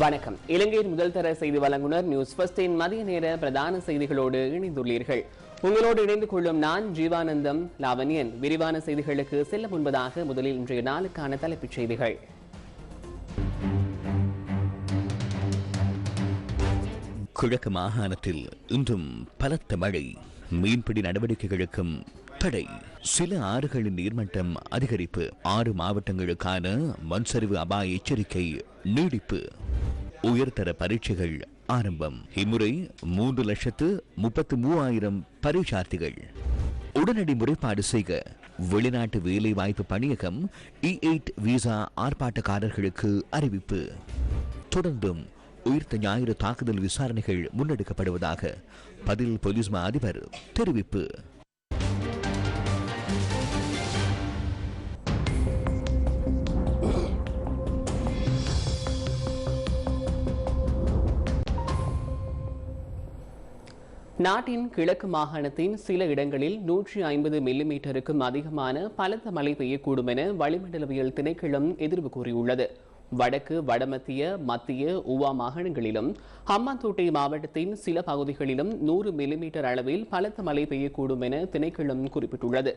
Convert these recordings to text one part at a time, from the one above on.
வணக்கம். இலங்கையின் முதல் தர செய்தி வழங்குனர் நியூஸ் ஃபர்ஸ்டின் மதிய நேர பிரதான செய்திகளோடு இணைந்துள்ளீர்கள். உங்களோடு இணைந்து கொள்ளும் நான் ஜீவானந்தம் லாவண்யன். விரிவான செய்திகளுக்கு செல்ல முன்பதாக முதலில் இன்றைய நாளுக்கான தலைப்புச் செய்திகள். கிழக்கு மாகாணத்தில் இன்றும் பலத்த மழை. மீன்பிடி நடவடிக்கைகளுக்கும் தடை சில ஆறுகளின் நீர்மட்டம் அதிகரிப்பு. ஆறு மாவட்டங்களுக்கான மண்சரிவு அபாய எச்சரிக்கை நீடிப்பு. உயர்தர பரீட்சைகள் ஆரம்பம். இம்முறை மூன்று லட்சத்து முப்பத்து மூவாயிரம் பரீட்சார்த்திகள். உடனடி முறைப்பாடு செய்க. வெளிநாட்டு வேலை வாய்ப்பு பணியகம் இ எயிட் விசா ஆர்ப்பாட்டக்காரர்களுக்கு அறிவிப்பு. தொடர்ந்தும் உயிர்த்த ஞாயிறு தாக்குதல் விசாரணைகள் முன்னெடுக்கப்படுவதாக பதில் போலீஸ் மா அதிபர் தெரிவிப்பு. நாட்டின் கிழக்கு மாகாணத்தின் சில இடங்களில் நூற்றி ஐம்பது மில்லிமீட்டருக்கும் அதிகமான பலத்த மழை பெய்யக்கூடும் என வளிமண்டலவியல் திணைக்களம் எதிர்வு கூறியுள்ளது. வடக்கு வடமத்திய மத்திய உவா மாகாணங்களிலும் ஹம்மாந்தோட்டை மாவட்டத்தின் சில பகுதிகளிலும் நூறு மில்லிமீட்டர் அளவில் பலத்த மழை பெய்யக்கூடும் என திணைக்களம் குறிப்பிட்டுள்ளது.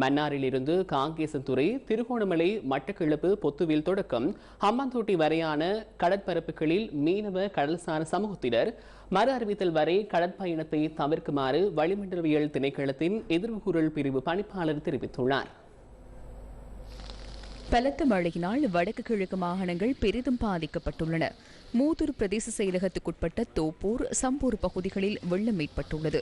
மன்னாரிலிருந்து காங்கேசன்துறை திருகோணமலை மட்டக்கிழப்பு பொத்துவில் தொடக்கம் ஹம்பாந்தோட்டை வரையான கடற்பரப்புகளில் மீனவ கடல்சார் சமூகத்தினர் மறு அறிவித்தல் வரை கடற்பயணத்தை தவிர்க்குமாறு வளிமண்டலவியல் திணைக்களத்தின் எதிர்வுகூறல் பிரிவு பணிப்பாளர் தெரிவித்துள்ளார். பலத்த மழையினால் வடக்கு கிழக்கு மாகாணங்கள் பெரிதும் பாதிக்கப்பட்டுள்ளன. மூதூர் பிரதேச செயலகத்துக்குட்பட்ட தோப்பூர் சம்பூர் பகுதிகளில் வெள்ளம் ஏற்பட்டுள்ளது.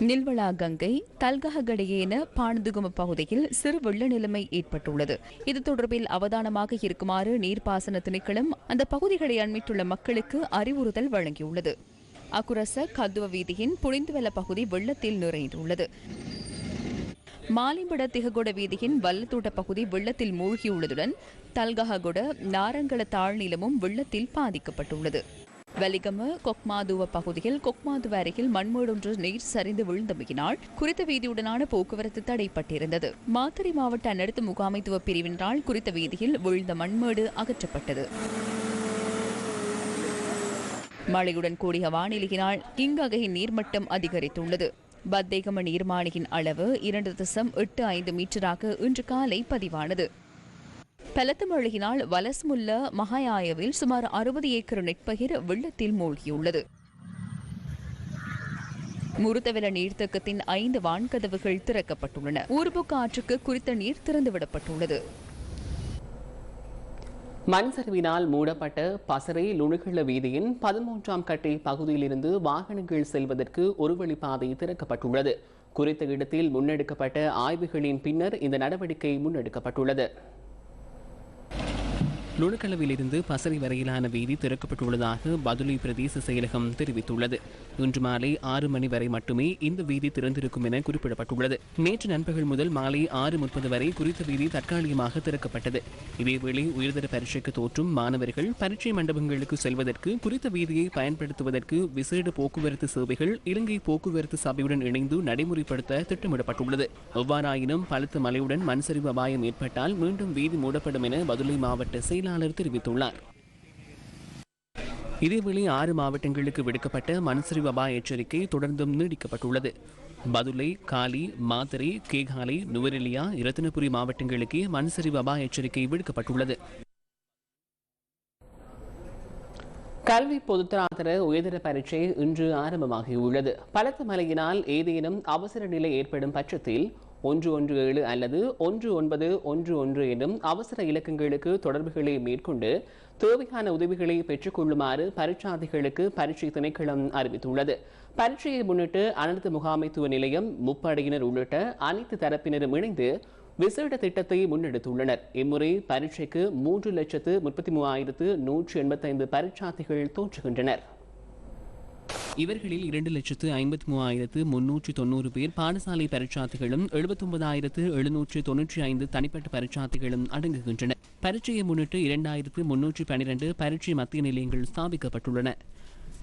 நில்வளா கங்கை தல்கஹகடையேன பாணதுகும பகுதியில் சிறு வெள்ள நிலைமை ஏற்பட்டுள்ளது. இது தொடர்பில் அவதானமாக இருக்குமாறு நீர்ப்பாசன திணைக்களம் அந்த பகுதிகளை அண்மித்துள்ள மக்களுக்கு அறிவுறுத்தல் வழங்கியுள்ளது. அக்குரச கத்துவ வீதியின் புனிந்துவெல பகுதி வெள்ளத்தில் நிறைந்துள்ளது. மாலிம்பட திககொட வீதியின் வல்லத்தோட்ட பகுதி வெள்ளத்தில் மூழ்கியுள்ளதுடன் தல்கஹகொட நாரங்கள தாழ்நிலமும் வெள்ளத்தில் பாதிக்கப்பட்டுள்ளது. வலிகம கொக்மாதுவ பகுதியில் கொக்மாதுவ அருகில் மண்மேடொன்று நீர் சரிந்து விழுந்தமையினால் குறித்த வீதியுடனான போக்குவரத்து தடைப்பட்டிருந்தது. மாத்தறை மாவட்ட அனர்த்த முகாமைத்துவ பிரிவினரால் குறித்த வீதியில் விழுந்த மண்மேடு அகற்றப்பட்டது. மழையுடன் கூடிய வானிலையினால் கிங்ககையின் நீர்மட்டம் அதிகரித்துள்ளது. பத்தேகம நீர்மானியின் அளவு இரண்டு தசம் எட்டு ஐந்து மீட்டராக இன்று காலை பதிவானது. பலத்த மழையினால் வலஸ்முல்ல மகாயாயவில் சுமார் அறுபது ஏக்கர் நெற்பயிர் வெள்ளத்தில் மூழ்கியுள்ளது. முருத்தவெல நீர்த்தக்கத்தின் ஐந்து வான்கதவுகள் திறக்கப்பட்டுள்ளன. ஊர்புக்கு ஆற்றுக்கு குறித்த நீர் திறந்துவிடப்பட்டுள்ளது. மண் சரிவினால் மூடப்பட்ட பசறை லுணுகள வீதியின் பதிமூன்றாம் கட்டை பகுதியிலிருந்து வாகனங்கள் செல்வதற்கு ஒரு வழிப்பாதை திறக்கப்பட்டுள்ளது. குறித்த இடத்தில் முன்னெடுக்கப்பட்ட ஆய்வுகளின் பின்னர் இந்த நடவடிக்கை முன்னெடுக்கப்பட்டுள்ளது. நுணுக்களவிலிருந்து பசறை வரையிலான வீதி திறக்கப்பட்டுள்ளதாக பதுளி பிரதேச செயலகம் தெரிவித்துள்ளது. இன்று மாலை ஆறு மணி வரை மட்டுமே இந்த வீதி திறந்திருக்கும் என குறிப்பிடப்பட்டுள்ளது. நேற்று நண்பகல் முதல் மாலை ஆறு முப்பது வரை குறித்த வீதி தற்காலிகமாக திறக்கப்பட்டது. இதேவேளை உயர்தர பரீட்சைக்கு தோற்றும் மாணவர்கள் பரீட்சை மண்டபங்களுக்கு செல்வதற்கு குறித்த வீதியை பயன்படுத்துவதற்கு விசேட போக்குவரத்து சேவைகள் இலங்கை போக்குவரத்து சபையுடன் இணைந்து நடைமுறைப்படுத்த திட்டமிடப்பட்டுள்ளது. எவ்வாறாயினும் பலத்த மலையுடன் மண்சரிவு அபாயம் ஏற்பட்டால் மீண்டும் வீதி மூடப்படும் என பதுளை மாவட்ட செயலாளர் தெரிவித்துள்ளார். இதேவேளை ஆறு மாவட்டங்களுக்கு விடுக்கப்பட்ட மண்சரிவு அபாய எச்சரிக்கை தொடர்ந்தும் நீடிக்கப்பட்டுள்ளது. பதுளை காலி மாத்தறை கேகாலை நுவரெலியா இரத்தினபுரி மாவட்டங்களுக்கே மண்சரிவு அபாய எச்சரிக்கை விடுக்கப்பட்டுள்ளது. கல்வி பொதுத்தராதர உயர்தர பரீட்சை இன்று ஆரம்பமாகியுள்ளது. பலத்த மழையினால் ஏதேனும் அவசர நிலை ஏற்படும் பட்சத்தில் ஒன்று ஒன்று ஏழு அல்லது ஒன்று ஒன்பது ஒன்று ஒன்று எனும் அவசர இலக்கங்களுக்கு தொடர்புகளை மேற்கொண்டு தேவையான உதவிகளை பெற்றுக்கொள்ளுமாறு பரீட்சார்த்திகளுக்கு பரீட்சை திணைக்களம் அறிவித்துள்ளது. பரீட்சையை முன்னிட்டு அனர்த்த முகாமைத்துவ நிலையம் முப்படையினர் உள்ளிட்ட அனைத்து தரப்பினரும் இணைந்து விசேட திட்டத்தை முன்னெடுத்துள்ளனர். இம்முறை பரீட்சைக்கு மூன்று லட்சத்து முப்பத்தி மூவாயிரத்து நூற்றி எண்பத்தைந்து பரீட்சார்த்திகள் தோற்றுகின்றனர். இவர்களில் இரண்டு லட்சத்து ஐம்பத்தி மூவாயிரத்து முன்னூற்றி தொண்ணூறு பேர் பாடசாலை பரீட்சார்த்திகளும் எழுபத்தொன்பதாயிரத்து எழுநூற்று தொன்னூற்றி ஐந்து தனிப்பட்ட பரீட்சார்த்திகளும் அடங்குகின்றன. பரீட்சையை முன்னிட்டு இரண்டாயிரத்து முன்னூற்றி பனிரெண்டு பரீட்சை மத்திய நிலையங்கள் ஸ்தாபிக்கப்பட்டுள்ளன.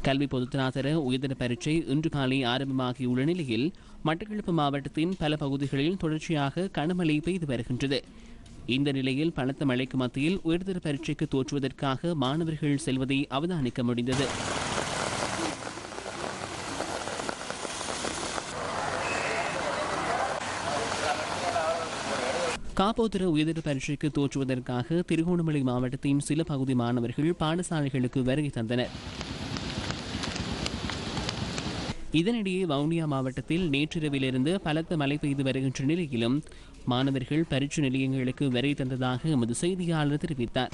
கல்வி பொதுத்தராதர உயர்தர பரீட்சை இன்று காலை ஆரம்பமாகியுள்ள நிலையில் மட்டக்களப்பு மாவட்டத்தின் பல பகுதிகளில் தொடர்ச்சியாக கனமழை பெய்து வருகின்றது. இந்த நிலையில் பலத்த மழைக்கு மத்தியில் உயர்தர பரீட்சைக்கு தோற்றுவதற்காக மாணவர்கள் செல்வதை அவதானிக்க முடிந்தது. காப்போத்திர உயர்தர பரீட்சைக்கு தோற்றுவதற்காக திருகோணமலை மாவட்டத்தின் சில பகுதி மாணவர்கள் பாடசாலைகளுக்கு வருகை தந்தனர். இதனிடையே வவுனியா மாவட்டத்தில் நேற்றிரவிலிருந்து பலத்த மழை பெய்து வருகின்ற நிலையிலும் மாணவர்கள் பரீட்சை நிலையங்களுக்கு வருகை தந்ததாக எமது செய்தியாளர் தெரிவித்தார்.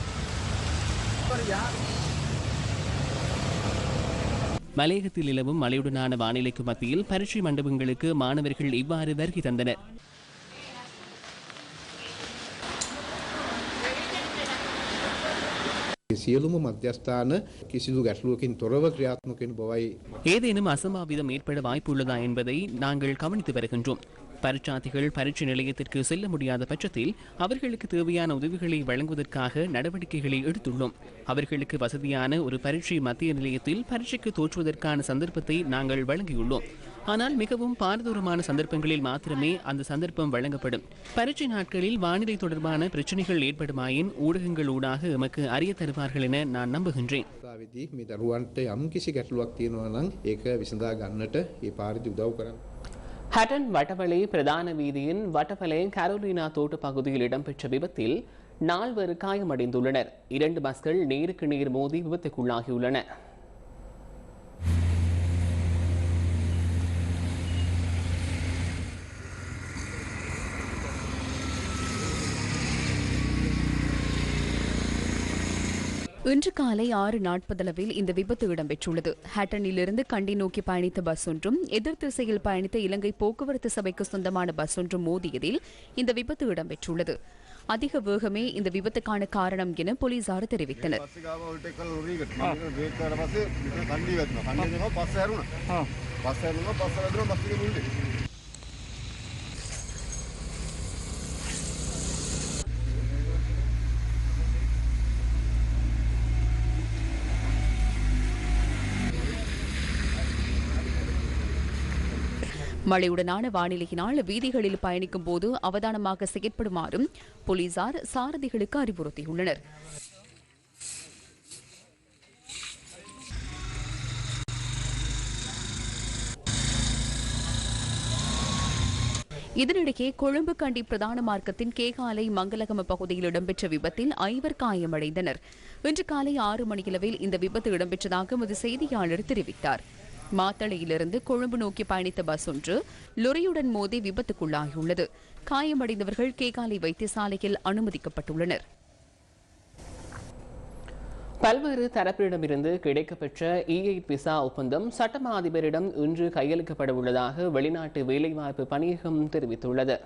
மலையகத்தில் நிலவும் மழையுடனான வானிலைக்கு மத்தியில் பரீட்சை மண்டபங்களுக்கு மாணவர்கள் இவ்வாறு வருகை தந்தனர். සියලුම මධ්‍යස්ථාන කිසිදු ගැටලුවකින් තොරව ක්‍රියාත්මක වෙන බවයි ஏதேனும் அசம்பாவிதம் ஏற்பட வாய்ப்புள்ளதா என்பதை நாங்கள் கவனித்து வருகின்றோம் பரீட்சார்த்திகள் பரீட்சை நிலையத்திற்கு செல்ல முடியாத பட்சத்தில் அவர்களுக்கு தேவையான உதவிகளை வழங்குவதற்காக நடவடிக்கைகளை எடுத்துள்ளோம் அவர்களுக்கு வசதியான ஒரு பரீட்சை மத்திய நிலையத்தில் பரீட்சைக்கு தோற்றுவதற்கான சந்தர்ப்பத்தை நாங்கள் வழங்கியுள்ளோம் ஆனால் மிகவும் பாரதூரமான சந்தர்ப்பங்களில் மாத்திரமே அந்த சந்தர்ப்பம் வழங்கப்படும். பரீட்சை நாட்களில் வானிலை தொடர்பான பிரச்சனைகள் ஏற்படுமாயின் ஊடகங்கள் ஊடாக எமக்கு அறிய தருவார்கள் என நான் நம்புகின்றேன். ஹட்டன் வட்டவளை பிரதான வீதியின் வட்டவளை கரோலினா தோட்டு பகுதியில் இடம்பெற்ற விபத்தில் நால்வர் காயமடைந்துள்ளனர். இரண்டு பஸ்கள் நேருக்கு நேர் மோதி விபத்துக்குள்ளாகியுள்ளன. இன்று காலை ஆறு நாட்பதளவில் இந்த விபத்து இடம்பெற்றுள்ளது. ஹேட்டனிலிருந்து கண்டி நோக்கி பயணித்த பஸ் ஒன்றும் எதிர் திசையில் பயணித்த இலங்கை போக்குவரத்து சபைக்கு சொந்தமான பஸ் ஒன்றும் மோதியதில் இந்த விபத்து இடம்பெற்றுள்ளது. அதிக வேகமே இந்த விபத்துக்கான காரணம் என போலீசார் தெரிவித்தனர். பஸ் மழையுடனான வானிலையினால் வீதிகளில் பயணிக்கும் போது அவதானமாக செயற்படுமாறும் போலீசார் சாரதிகளுக்கு அறிவுறுத்தியுள்ளனர். இதனிடையே கொழும்பு கண்டி பிரதான மார்க்கத்தின் கேகாலை மங்களகம பகுதியில் இடம்பெற்ற விபத்தில் ஐவர் காயமடைந்தனர். இன்று காலை ஆறு மணியளவில் இந்த விபத்து இடம்பெற்றதாக எமது செய்தியாளர் தெரிவித்தார். மாத்தளையிலிருந்து கொழும்பு நோக்கி பயணித்த பஸ் ஒன்று லொரியுடன் மோதி விபத்துக்குள்ளாகியுள்ளது. காயமடைந்தவர்கள் கேகாலை வைத்தியசாலையில் அனுமதிக்கப்பட்டுள்ளனர். பல்வேறு தரப்பிடமிருந்து கிடைக்கப்பெற்ற இஐ பிசா ஒப்பந்தம் சட்டமா அதிபரிடம் இன்று கையளிக்கப்பட உள்ளதாக வெளிநாட்டு வேலைவாய்ப்பு பணியகம் தெரிவித்துள்ளது.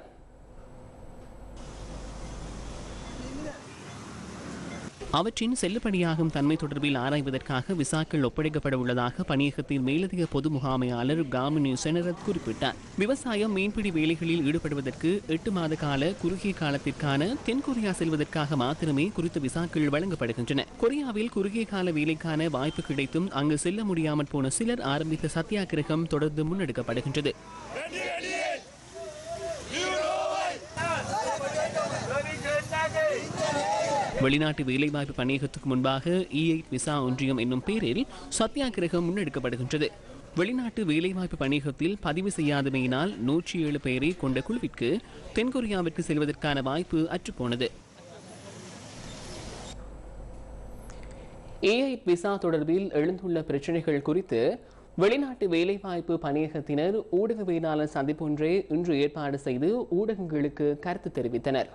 அவற்றின் செல்லுபடியாகும் தன்மை தொடர்பில் ஆராய்வதற்காக விசாக்கள் ஒப்படைக்கப்பட உள்ளதாக பணியகத்தின் மேலதிக பொது முகாமையாளர் காமினி செனரத் குறிப்பிட்டார். விவசாயம் மீன்பிடி வேலைகளில் ஈடுபடுவதற்கு எட்டு மாத கால குறுகிய காலத்திற்கான தென்கொரியா செல்வதற்காக மாத்திரமே குறித்த விசாக்கள் வழங்கப்படுகின்றன. கொரியாவில் குறுகிய கால வேலைக்கான வாய்ப்பு கிடைத்தும் அங்கு செல்ல முடியாமல் போன சிலர் ஆரம்பித்த சத்தியாகிரகம் தொடர்ந்து முன்னெடுக்கப்படுகின்றது. வெளிநாட்டு வேலைவாய்ப்பு பணியகத்துக்கு முன்பாக e இ விசா ஒன்றியம் என்னும் பெயரில் சத்தியாகிரகம் முன்னெடுக்கப்படுகின்றது. வெளிநாட்டு வேலைவாய்ப்பு பணியகத்தில் பதிவு செய்யாதமையினால் நூற்றி ஏழு பேரை கொண்ட குழுவிற்கு தென்கொரியாவிற்கு செல்வதற்கான வாய்ப்பு அற்றுப்போனது. E ஏஐ விசா தொடர்பில் எழுந்துள்ள பிரச்சனைகள் குறித்து வெளிநாட்டு வேலைவாய்ப்பு பணியகத்தினர் ஊடகவியலாளர் சந்திப்பொன்றை இன்று ஏற்பாடு செய்து ஊடகங்களுக்கு கருத்து தெரிவித்தனர்.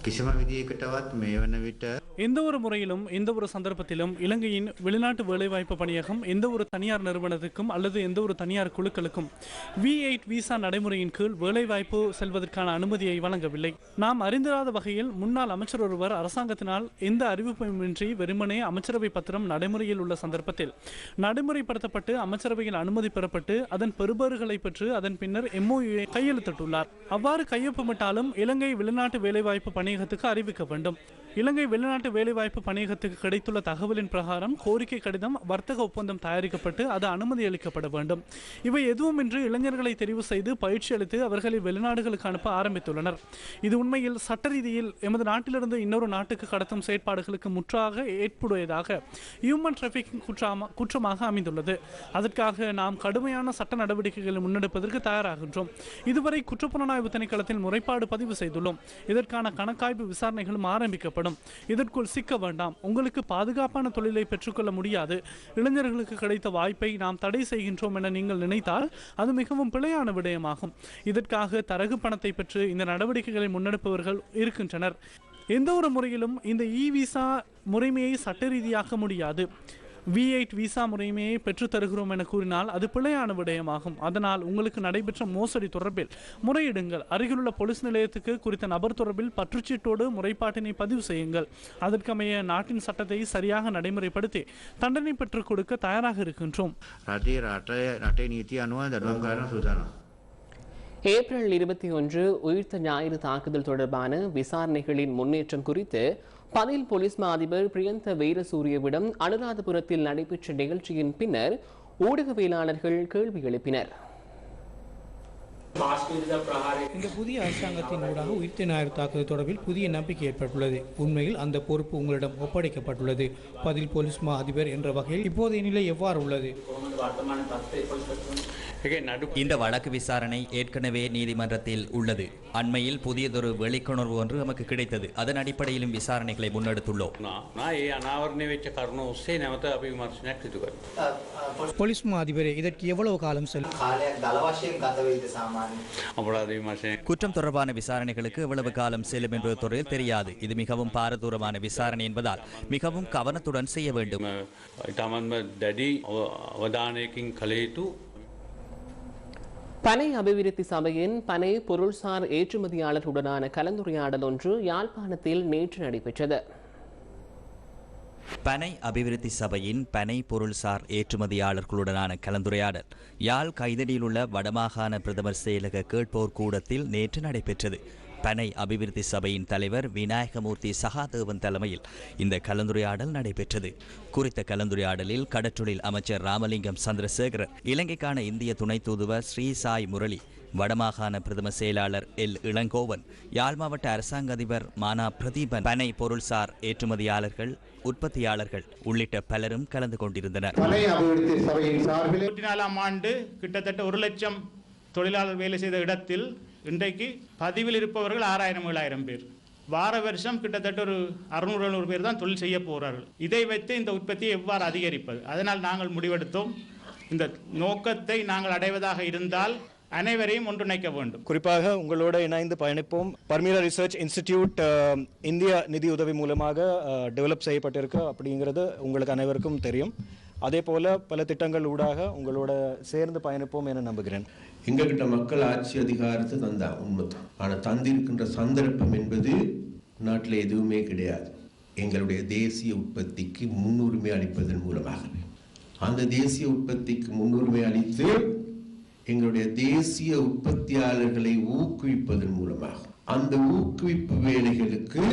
කිසිම විදියකටවත් මේ වන විට எந்த ஒரு முறையிலும் எந்த ஒரு சந்தர்ப்பத்திலும் இலங்கையின் வெளிநாட்டு வேலைவாய்ப்பு பணியகம் எந்த ஒரு தனியார் நிறுவனத்துக்கும் அல்லது எந்த ஒரு தனியார் குழுக்களுக்கும் வி எயிட் விசா நடைமுறையின் கீழ் வேலைவாய்ப்பு செல்வதற்கான அனுமதியை வழங்கவில்லை நாம் அறிந்திராத வகையில் முன்னாள் அமைச்சர் ஒருவர் அரசாங்கத்தினால் எந்த அறிவிப்புமின்றி வெறுமனே அமைச்சரவை பத்திரம் நடைமுறையில் உள்ள சந்தர்ப்பத்தில் நடைமுறைப்படுத்தப்பட்டு அமைச்சரவையில் அனுமதி பெறப்பட்டு அதன் பெறுபேறுகளை பெற்று அதன் பின்னர் எம்ஓயு கையெழுத்திட்டுள்ளார் அவ்வாறு கையொப்பமிட்டாலும் இலங்கை வெளிநாட்டு வேலைவாய்ப்பு பணி பணியகத்துக்கு அறிவிக்க வேண்டும். இலங்கை வெளிநாட்டு வேலைவாய்ப்பு பணியகத்துக்கு கிடைத்துள்ள தகவலின் பிரகாரம் கோரிக்கை கடிதம் வர்த்தக ஒப்பந்தம் தயாரிக்கப்பட்டு அது அனுமதி அளிக்கப்பட வேண்டும். இவை எதுவுமின்றி இளைஞர்களை தெரிவு செய்து பயிற்சி அளித்து அவர்களை வெளிநாடுகளுக்கு அனுப்ப ஆரம்பித்துள்ளனர். இது உண்மையில் சட்ட ரீதியில் எமது நாட்டிலிருந்து இன்னொரு நாட்டுக்கு கடத்தும் செயற்பாடுகளுக்கு முற்றாக ஏற்புடையதாக ஹியூமன் டிராஃபிக்கிங் குற்றமா குற்றமாக அமைந்துள்ளது. அதற்காக நாம் கடுமையான சட்ட நடவடிக்கைகளை முன்னெடுப்பதற்கு தயாராகின்றோம். இதுவரை குற்றப்புலனாய்வு திணைக்களத்தில் முறைப்பாடு பதிவு செய்துள்ளோம். இதற்கான கணக்கு கணக்காய்வு விசாரணைகளும் ஆரம்பிக்கப்படும். இதற்குள் சிக்க வேண்டாம். உங்களுக்கு பாதுகாப்பான தொழிலை பெற்றுக்கொள்ள முடியாது. இளைஞர்களுக்கு கிடைத்த வாய்ப்பை நாம் தடை செய்கின்றோம் என நீங்கள் நினைத்தால் அது மிகவும் பிழையான விடயமாகும். இதற்காக தரகு பணத்தை பெற்று இந்த நடவடிக்கைகளை முன்னெடுப்பவர்கள் இருக்கின்றனர். எந்த ஒரு முறையிலும் இந்த இ விசா முறைமையை சட்ட ரீதியாக்க முடியாது. வி எயிட் விசா முறையுமே பெற்றுத்தருகிறோம் என கூறினால் அது பிழையான விடயமாகும். அதனால் உங்களுக்கு நடைபெற்ற மோசடி தொடர்பில் முறையிடுங்கள். அருகிலுள்ள போலீஸ் நிலையத்துக்கு குறித்த நபர் தொடர்பில் பற்றுச்சீட்டோடு முறைப்பாட்டினை பதிவு செய்யுங்கள். அதற்கமைய நாட்டின் சட்டத்தை சரியாக நடைமுறைப்படுத்தி தண்டனை பெற்றுக் கொடுக்க தயாராக இருக்கின்றோம். ஏப்ரல் இருபத்தி ஒன்று உயிர்த்த ஞாயிறு தாக்குதல் தொடர்பான விசாரணைகளின் முன்னேற்றம் குறித்து பதில் போலீஸ் மா அதிபர் பிரியந்த வீரசூரியவிடம் அனுராதபுரத்தில் நடைபெற்ற நிகழ்ச்சியின் பின்னர் ஊடகவியலாளர்கள் கேள்வி எழுப்பினர். இந்த புதிய அரசாங்கத்தின் ஊடாக உயிர்த்த ஞாயிறு தாக்குதல் தொடர்பில் புதிய நம்பிக்கை ஏற்பட்டுள்ளது. உண்மையில் அந்த பொறுப்பு உங்களிடம் ஒப்படைக்கப்பட்டுள்ளது. பதில் போலீஸ் மா அதிபர் என்ற வகையில் இப்போதைய நிலை எவ்வாறு உள்ளது? இந்த வழக்கு விசாரணை ஏற்கனவே நீதிமன்றத்தில் உள்ளது. அண்மையில் புதியதொரு வெளிக்கொணர்வு ஒன்று நமக்கு கிடைத்தது. அதன் அடிப்படையிலும் விசாரணைகளை முன்னெடுத்துள்ளோம். போலீஸ் அதிபரே இதற்கு எவ்வளவு காலம் செல்லும் குற்றம் தொடர்பான விசாரணைகளுக்கு எவ்வளவு காலம் செல்லும் என்பது துறையில் தெரியாது. இது மிகவும் பாரதூரமான விசாரணை என்பதால் மிகவும் கவனத்துடன் செய்ய வேண்டும். அவதானேக்கிங் கலைத்து பனை அபிவிருத்தி சபையின் பனை பொருள்சார் ஏற்றுமதியாளர்களுடனான கலந்துரையாடல் ஒன்று யாழ்ப்பாணத்தில் நேற்று நடைபெற்றது. பனை அபிவிருத்தி சபையின் பனை பொருள்சார் ஏற்றுமதியாளர்களுடனான கலந்துரையாடல் யாழ் கைதடியிலுள்ள வடமாகாண பிரதமர் செயலக கேட்போர் கூடத்தில் நேற்று நடைபெற்றது. பனை அபிவிருத்தி சபையின் தலைவர் விநாயகமூர்த்தி சகாதேவன் தலைமையில் இந்த கலந்துரையாடல் நடைபெற்றது. குறித்த கலந்துரையாடலில் கடற்றொழில் அமைச்சர் ராமலிங்கம் சந்திரசேகரன் இலங்கைக்கான இந்திய துணை தூதுவர் ஸ்ரீ சாய் முரளி வடமாகாண பிரதம செயலாளர் எல். இளங்கோவன் யாழ் மாவட்ட அரசாங்க அதிபர் மானா பிரதீபன் பனை பொருள்சார் ஏற்றுமதியாளர்கள் உற்பத்தியாளர்கள் உள்ளிட்ட பலரும் கலந்து கொண்டிருந்தனர். பனை அபிவிருத்தி சபையின் சார்பில் இருபத்தி நாலாம் ஆண்டு கிட்டத்தட்ட ஒரு லட்சம் தொழிலாளர் வேலை செய்த இடத்தில் இன்றைக்கு பதிவில் இருப்பவர்கள் ஆறாயிரம் ஏழாயிரம் பேர். வார வருஷம் கிட்டத்தட்ட ஒரு அறுநூறு எழுநூறு பேர் தான் தொழில் செய்ய போகிறார்கள் இதை வைத்து இந்த உற்பத்தியை எவ்வாறு அதிகரிப்பது? அதனால் நாங்கள் முடிவெடுத்தோம். இந்த நோக்கத்தை நாங்கள் அடைவதாக இருந்தால் அனைவரையும் ஒன்றிணைக்க வேண்டும். குறிப்பாக உங்களோட இணைந்து பயணிப்போம். பர்மீரா ரிசர்ச் இன்ஸ்டிடியூட் இந்திய நிதி உதவி மூலமாக டெவலப் செய்யப்பட்டிருக்கு அப்படிங்கிறது உங்களுக்கு அனைவருக்கும் தெரியும். அதே போல பல திட்டங்கள் ஊடாக உங்களோட சேர்ந்து பயணிப்போம் என நம்புகிறேன். எங்ககிட்ட மக்கள் ஆட்சி அதிகாரத்தை தந்தா உண்மைதான் ஆனால் தந்திருக்கின்ற சந்தர்ப்பம் என்பது நாட்டில் எதுவுமே கிடையாது. எங்களுடைய தேசிய உற்பத்திக்கு முன்னுரிமை அளிப்பதன் மூலமாகவே. அந்த தேசிய உற்பத்திக்கு முன்னுரிமை அளித்து எங்களுடைய தேசிய உற்பத்தியாளர்களை ஊக்குவிப்பதன் மூலமாக. அந்த ஊக்குவிப்பு வேலைகளுக்கு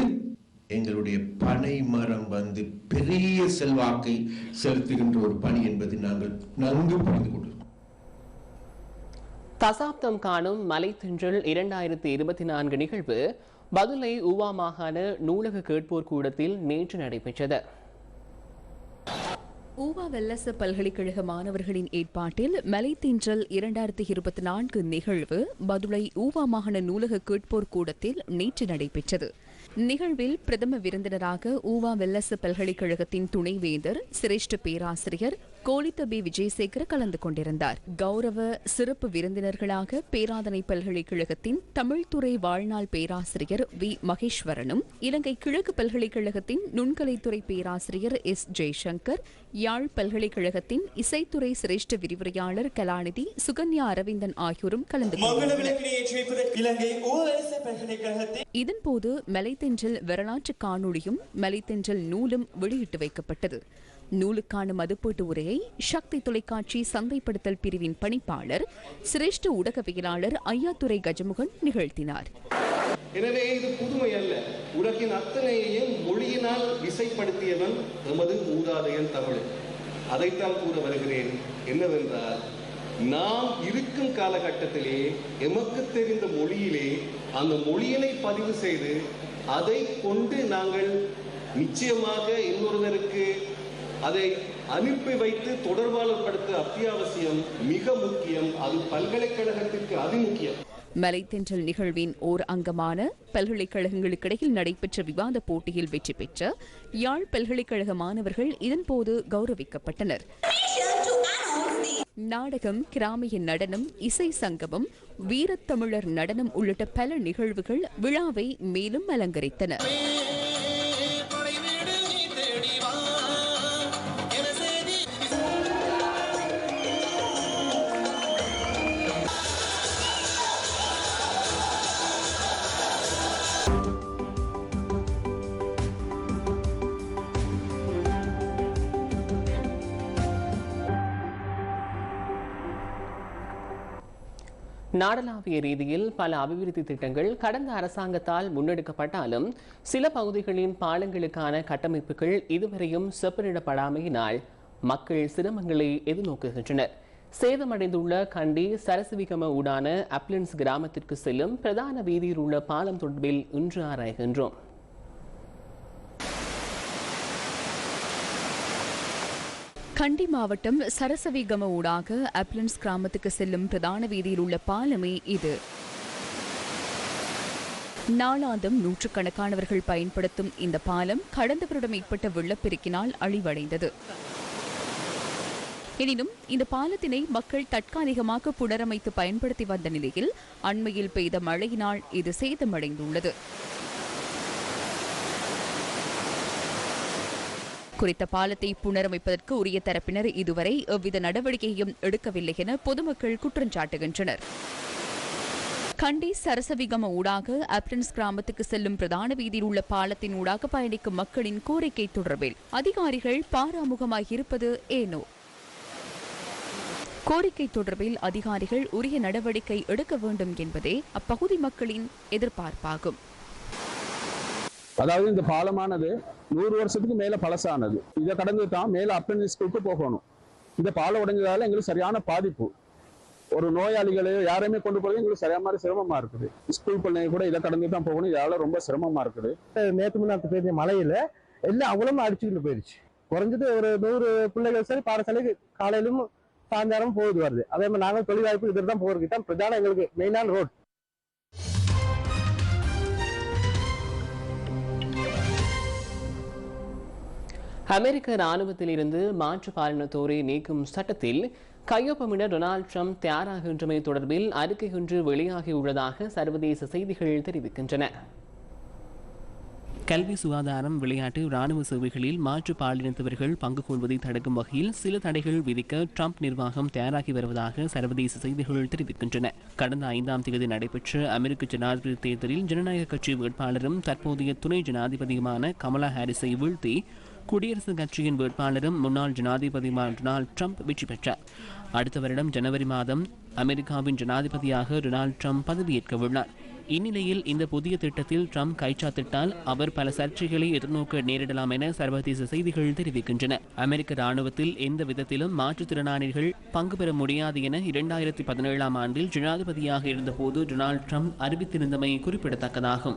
எங்களுடைய பனை மரம் வந்து பெரிய செல்வாக்கை செலுத்துகின்ற ஒரு பணி என்பதை நாங்கள் நன்கு புரிந்து கொள்கிறோம் தசாப்தம் காணும் மலைத்தென்றல் இரண்டாயிரத்தி இருபத்தி நான்கு நிகழ்வு பதுளை உவா மாகாண நூலக கேட்போர் கூடத்தில் நேற்று நடைபெற்றது. ஊவா வெல்லச பல்கலைக்கழக மாணவர்களின் ஏற்பாட்டில் மலைத்தீன்றல் இரண்டாயிரத்தி இருபத்தி நான்கு நிகழ்வு பதுளை ஊவா மாகாண நூலக கேட்போர் கூடத்தில் நேற்று நடைபெற்றது. நிகழ்வில் பிரதம விருந்தினராக ஊவா வெல்லச பல்கலைக்கழகத்தின் துணைவேந்தர் சிரேஷ்ட பேராசிரியர் கோலித்த பி. விஜயசேகர கலந்து கொண்டிருந்தார். கௌரவ சிறப்பு விருந்தினர்களாக பேராதனை பல்கலைக்கழகத்தின் தமிழ்துறை வாழ்நாள் பேராசிரியர் வி. மகேஸ்வரனும் இலங்கை கிழக்கு பல்கலைக்கழகத்தின் நுண்கலைத்துறை பேராசிரியர் எஸ். ஜெய்சங்கர் யாழ் பல்கலைக்கழகத்தின் இசைத்துறை சிரேஷ்ட விரிவுரையாளர் கலாநிதி சுகன்யா அரவிந்தன் ஆகியோரும் கலந்து கொண்டனர். இதன்போது மலைத்தென்றல் வரலாற்று காணொளியும் மலைத்தென்றல் நூலும் வெளியிட்டு வைக்கப்பட்டது. நூலுக்கான மதிப்பீட்டு உரையை சக்தி தொலைக்காட்சி சந்தைப்படுத்தல் பிரிவின் பணிப்பாளர் சிரேஷ்ட ஊடகவியலாளர் ஐயாத்துறை கஜமுகன் நிகழ்த்தினார். எனவே இது புதுமை அல்ல. உலகின் அத்தனையையும் மொழியினால் இசைப்படுத்தியவன் எமது மூதாதையன் தமிழ். அதைத்தான் கூற வருகிறேன். என்னவென்றால் நாம் இருக்கும் காலகட்டத்திலே எமக்கு தெரிந்த மொழியிலே அந்த மொழியினை பதிவு செய்து அதை கொண்டு நாங்கள் நிச்சயமாக இன்னொருவருக்கு அதை அனுப்பி வைத்து தொடர்பாளப்படுத்த அத்தியாவசியம் மிக முக்கியம். அது பல்கலைக்கழகத்திற்கு அதிமுக்கியம். மலைத்தென்றல் நிகழ்வின் ஓர் அங்கமான பல்கலைக்கழகங்களுக்கிடையில் நடைபெற்ற விவாத போட்டியில் வெற்றி பெற்ற யாழ் பல்கலைக்கழக மாணவர்கள் இதன்போது கௌரவிக்கப்பட்டனர். நாடகம் கிராமிய நடனம் இசை சங்கமம் வீரத்தமிழர் நடனம் உள்ளிட்ட பல நிகழ்வுகள் விழாவை மேலும் அலங்கரித்தன. நாடளாவிய ரீதியில் பல அபிவிருத்தி திட்டங்கள் கடந்த அரசாங்கத்தால் முன்னெடுக்கப்பட்டாலும் சில பகுதிகளின் பாலங்களுக்கான கட்டமைப்புகள் இதுவரையும் செப்பனிடப்படாமையினால் மக்கள் சிரமங்களை எதிர்நோக்குகின்றனர். சேதமடைந்துள்ள கண்டி சரசுவிகம ஊடான அப்ளின்ஸ் கிராமத்திற்கு செல்லும் பிரதான வீதியில் உள்ள பாலம் தொடர்பில் இன்று ஆராய்கின்றோம். கண்டி மாவட்டம் சரசவிகம ஊடாக அப்லன்ஸ் கிராமத்துக்கு செல்லும் பிரதான வீதியில் உள்ள பாலமே இது. நாளாந்தம் நூற்றுக்கணக்கானவர்கள் பயன்படுத்தும் இந்த பாலம் கடந்த வருடம் ஏற்பட்ட வெள்ளப்பெருக்கினால் அழிவடைந்தது. எனினும் இந்த பாலத்தினை மக்கள் தற்காலிகமாக புனரமைத்து பயன்படுத்தி வந்த நிலையில் அண்மையில் பெய்த மழையினால் இது சேதமடைந்துள்ளது. குறித்த பாலத்தை புனரமைப்பதற்கு உரிய தரப்பினர் இதுவரை எவ்வித நடவடிக்கையும் எடுக்கவில்லை என பொதுமக்கள் குற்றம் சாட்டுகின்றனர். கண்டி சரசவிகம ஊடாக அப்ரன்ஸ் கிராமத்துக்கு செல்லும் பிரதான வீதியில் உள்ள பாலத்தின் ஊடாக பயணிக்கும் மக்களின் கோரிக்கை தொடர்பில் அதிகாரிகள் பாராமுகமாக இருப்பது ஏனோ? கோரிக்கை தொடர்பில் அதிகாரிகள் உரிய நடவடிக்கை எடுக்க வேண்டும் என்பதே அப்பகுதி மக்களின் எதிர்பார்ப்பாகும். அதாவது இந்த பாலமானது நூறு வருஷத்துக்கு மேல பழசானது. இதை கடந்து தான் மேல ஸ்கூலுக்கு போகணும். இந்த பாலம் உடைஞ்சதால எங்களுக்கு சரியான பாதிப்பு. ஒரு நோயாளிகளையோ யாரையுமே கொண்டு போறது எங்களுக்கு சரியா மாதிரி சிரமமா இருக்குது. ஸ்கூல் பிள்ளைங்க கூட இதை கடந்து தான் போகணும். இதால ரொம்ப சிரமமா இருக்குது. நேற்று முன்னாத்து பெய்த மழையில எல்லாம் அவ்வளவு அடிச்சுக்கிட்டு போயிடுச்சு குறைஞ்சது ஒரு நூறு பிள்ளைகள் சரி பாடசாலைக்கு காலையிலும் சாயந்தரம் போகுது வருது. அதே மாதிரி நாங்கள் தொழில் வாய்ப்பு இதில் தான் போகிறதுக்கு தான் பிரதான எங்களுக்கு மெயினான ரோட் அமெரிக்க ராணுவத்தில் இருந்து மாற்று பாலினத்தோரை நீக்கும் சட்டத்தில் கையொப்பமிட டொனால்டு ட்ரம்ப் தயாராகின்றமை தொடர்பில் அறிக்கை ஒன்று வெளியாகியுள்ளதாக சர்வதேச செய்திகள் தெரிவிக்கின்றன. கல்வி சுகாதாரம் விளையாட்டு ராணுவ சேவைகளில் மாற்று பாலினத்தவர்கள் பங்கு கொள்வதை தடுக்கும் வகையில் சில தடைகள் விதிக்க ட்ரம்ப் நிர்வாகம் தயாராகி வருவதாக சர்வதேச செய்திகள் தெரிவிக்கின்றன. கடந்த ஐந்தாம் தேதி நடைபெற்ற அமெரிக்க ஜனாதிபதி தேர்தலில் ஜனநாயக கட்சி வேட்பாளரும் தற்போதைய துணை ஜனாதிபதியுமான கமலா ஹாரிஸை வீழ்த்தி குடியரசுக் கட்சியின் வேட்பாளரும் முன்னாள் ஜனாதிபதியுமான டொனால்ட் ட்ரம்ப் வெற்றி பெற்றார். அடுத்த வருடம் ஜனவரி மாதம் அமெரிக்காவின் ஜனாதிபதியாக டொனால்ட் ட்ரம்ப் பதவியேற்க உள்ளார். இந்நிலையில் இந்த புதிய திட்டத்தில் ட்ரம்ப் கைச்சாத்திட்டால் அவர் பல சர்ச்சைகளை எதிர்நோக்க நேரிடலாம் என சர்வதேச செய்திகள் தெரிவிக்கின்றன. அமெரிக்க ராணுவத்தில் எந்த விதத்திலும் மாற்றுத்திறனாளிகள் பங்கு பெற முடியாது என இரண்டாயிரத்தி பதினேழாம் ஆண்டில் ஜனாதிபதியாக இருந்தபோது டொனால்ட் ட்ரம்ப் அறிவித்திருந்தமை குறிப்பிடத்தக்கதாகும்.